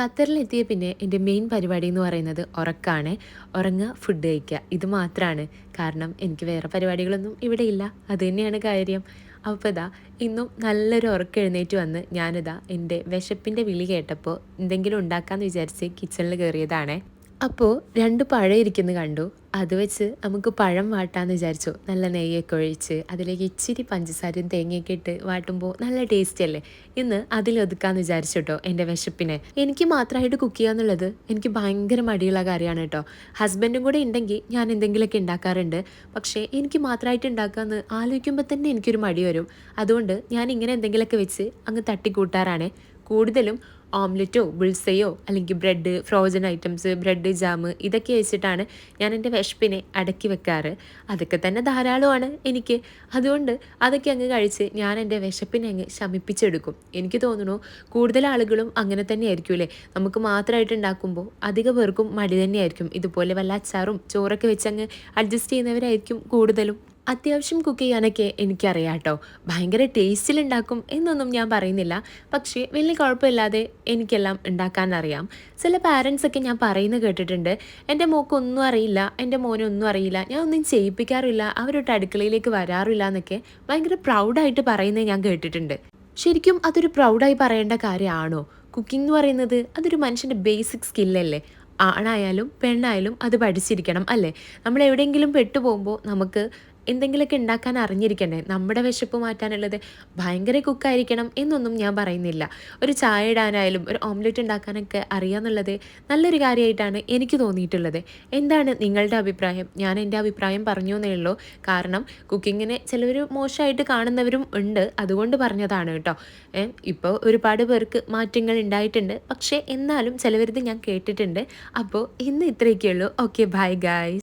ഖത്തറിലെത്തിയ പിന്നെ എന്റെ മെയിൻ പരിപാടി എന്ന് പറയുന്നത് ഉറക്കാണ്. ഉറങ്ങുക ഫുഡ് കഴിക്കുക. ഇത് മാത്രമാണ് കാരണം എനിക്ക് വേറെ പരിപാടികളൊന്നും ഇവിടെ ഇല്ല. അത് തന്നെയാണ് കാര്യം. അപ്പോൾ ഇതാ ഇന്നും നല്ലൊരു ഉറക്കം എഴുന്നേറ്റ് വന്ന് ഞാനിതാ എന്റെ വിശപ്പിന്റെ വിളി കേട്ടപ്പോൾ എന്തെങ്കിലും ഉണ്ടാക്കാമെന്ന് വിചാരിച്ച് കിച്ചണിൽ കയറിയതാണേ. അപ്പോൾ രണ്ട് പഴം ഇരിക്കുന്നു കണ്ടു. അത് വെച്ച് നമുക്ക് പഴം വാട്ടാന്ന് വിചാരിച്ചു. നല്ല നെയ്യൊക്കെ ഒഴിച്ച് അതിലേക്ക് ഇച്ചിരി പഞ്ചസാരയും തേങ്ങയൊക്കെ ഇട്ട് വാട്ടുമ്പോൾ നല്ല ടേസ്റ്റ് അല്ലേ? ഇന്ന് അതിലൊതുക്കാന്ന് വിചാരിച്ചു കേട്ടോ എന്റെ വിശപ്പിനെ. എനിക്ക് മാത്രമായിട്ട് കുക്ക് ചെയ്യാന്നുള്ളത് എനിക്ക് ഭയങ്കര മടിയുള്ള കാര്യമാണ് കേട്ടോ. ഹസ്ബൻഡും കൂടെ ഉണ്ടെങ്കിൽ ഞാൻ എന്തെങ്കിലുമൊക്കെ ഉണ്ടാക്കാറുണ്ട് പക്ഷേ എനിക്ക് മാത്രമായിട്ട് ഉണ്ടാക്കാമെന്ന് ആലോചിക്കുമ്പോൾ തന്നെ എനിക്കൊരു മടി വരും. അതുകൊണ്ട് ഞാൻ ഇങ്ങനെ എന്തെങ്കിലുമൊക്കെ വെച്ച് അങ്ങ് തട്ടിക്കൂട്ടാറാണ്. കൂടുതലും ഓംലെറ്റോ ബുൾസയോ അല്ലെങ്കിൽ bread frozen items bread jam ഇതൊക്കെ വെച്ചിട്ടാണ് ഞാൻ എന്റെ വിശപ്പിനെ അടക്കി വെക്കാറ്. അതൊക്കെ തന്നെ ധാരാളമാണ് എനിക്ക്. അതുകൊണ്ട് അതൊക്കെ അങ്ങ് കഴിച്ച് ഞാൻ എന്റെ വിശപ്പിനെ അങ്ങ് ശമിപ്പിച്ചെടുക്കും. എനിക്ക് തോന്നുന്നു കൂടുതൽ ആളുകളും അങ്ങനെ തന്നെ ആയിരിക്കും അല്ലേ? നമുക്ക് മാത്രമായിട്ട് ഉണ്ടാക്കുമ്പോൾ അധിക പേർക്കും മടി തന്നെയായിരിക്കും. ഇതുപോലെ വല്ല അച്ചാറും ചോറൊക്കെ വെച്ച് അങ്ങ് അഡ്ജസ്റ്റ് ചെയ്യുന്നവരായിരിക്കും കൂടുതലും. അത്യാവശ്യം കുക്ക് ചെയ്യാനൊക്കെ എനിക്കറിയാം കേട്ടോ. ഭയങ്കര ടേസ്റ്റിലുണ്ടാക്കും എന്നൊന്നും ഞാൻ പറയുന്നില്ല. പക്ഷേ വലിയ കുഴപ്പമില്ലാതെ എനിക്കെല്ലാം ഉണ്ടാക്കാൻ അറിയാം ചില പാരൻസൊക്കെ ഞാൻ പറയുന്നത് കേട്ടിട്ടുണ്ട്. എന്റെ മോക്കൊന്നും അറിയില്ല എന്റെ മോനൊന്നും അറിയില്ല ഞാൻ ഒന്നും ചെയ്യിപ്പിക്കാറില്ല അവരൊട്ട് അടുക്കളയിലേക്ക് വരാറില്ല എന്നൊക്കെ ഭയങ്കര പ്രൗഡായിട്ട് പറയുന്നത് ഞാൻ കേട്ടിട്ടുണ്ട്. ശരിക്കും അതൊരു പ്രൗഡായി പറയേണ്ട കാര്യമാണോ? കുക്കിംഗ് എന്ന് പറയുന്നത് അതൊരു മനുഷ്യന്റെ ബേസിക് സ്കില്ലല്ലേ ആണായാലും പെണ്ണായാലും അത് പഠിച്ചിരിക്കണം അല്ലേ? നമ്മൾ എവിടെയെങ്കിലും പെട്ടുപോകുമ്പോൾ നമുക്ക് എന്തെങ്കിലുമൊക്കെ ഉണ്ടാക്കാൻ അറിഞ്ഞിരിക്കണ്ടേ? നമ്മുടെ വിശപ്പ് മാറ്റാനുള്ളത് ഭയങ്കര കുക്കായിരിക്കണം എന്നൊന്നും ഞാൻ പറയുന്നില്ല. ഒരു ചായ ഇടാനായാലും ഒരു ഓംലെറ്റ് ഉണ്ടാക്കാനൊക്കെ അറിയാന്നുള്ളത് നല്ലൊരു കാര്യമായിട്ടാണ് എനിക്ക് തോന്നിയിട്ടുള്ളത്. എന്താണ് നിങ്ങളുടെ അഭിപ്രായം? ഞാൻ എന്റെ അഭിപ്രായം പറഞ്ഞു എന്നേ ഉള്ളൂ. കാരണം കുക്കിങ്ങിനെ ചിലവർ മോശമായിട്ട് കാണുന്നവരും ഉണ്ട്. അതുകൊണ്ട് പറഞ്ഞതാണ് കേട്ടോ. ഇപ്പോൾ ഒരുപാട് പേർക്ക് മാറ്റങ്ങൾ ഉണ്ടായിട്ടുണ്ട്. പക്ഷേ എന്നാലും ചിലവരിത് ഞാൻ കേട്ടിട്ടുണ്ട്. അപ്പോൾ ഇന്ന് ഇത്രയൊക്കെയുള്ളൂ ഓക്കെ ബൈ ഗായ്സ്